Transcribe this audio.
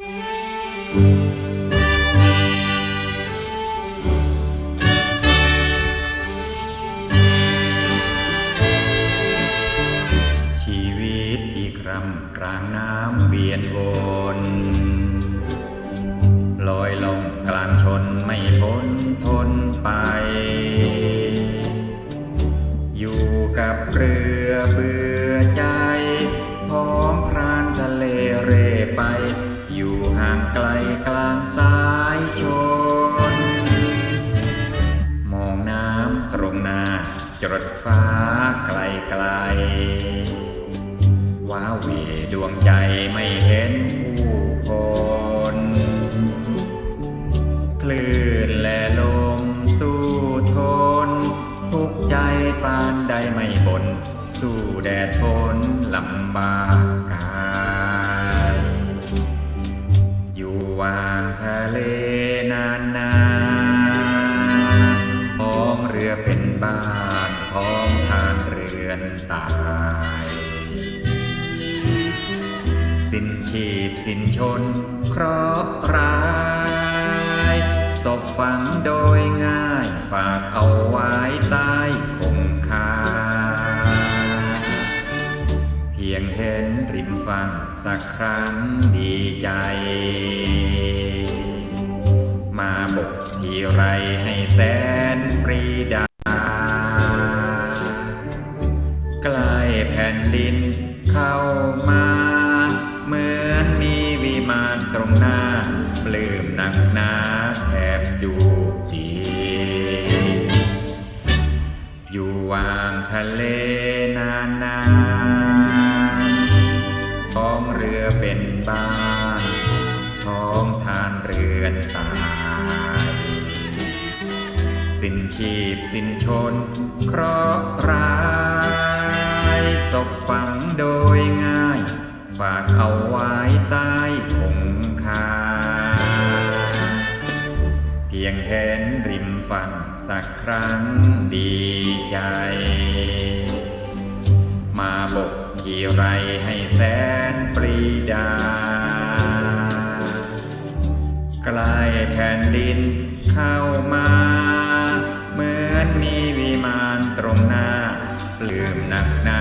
ชีวิตที่ครำกลางน้ำเวียนวนลอยลงกลางชนไม่พ้นทนไป อยู่กับเรือเบื่อใจพร้อมพรานทะเลเร่ไป อยู่ห่างไกลกลางสายชน มองน้ำตรงหน้าจรดฟ้าไกลไกลๆว้าเหวดวงใจไม่เห็นผู้คนคลื่นและลมสู้ทน ทุกใจปานใดไม่บน สู้แดดฝนลำบากานนานมองเรือเป็นบ้านพร้อมทานเรือนตาย สิ้นชีพสิ้นชนเคราะห์ร้ายศพฝังโดยง่ายฝากเอาไว้ใต้คงคา เพียงเห็นริมฝั่งสักครั้งดีใจ ทีไรให้แสนปรีดา ใกล้แผ่นดินเข้ามา เหมือนมีวิมานตรงหน้า ปลื้มหนักหนาแทบจูบจีอยู่วางทะเลนานนานท้องเรือเป็นบ้าน ท้องทานเรือนตา สิ้นชีพสิ้นชน เคราะห์ร้ายศพฝังโดยง่าย ฝากเอาไว้ใต้คงคา เพียงเห็นริมฝั่งสักครั้งดีใจ มาบกที่ไรให้แสนปรีดาใกล้แผ่นดินเข้ามา ปลื้มนักหนา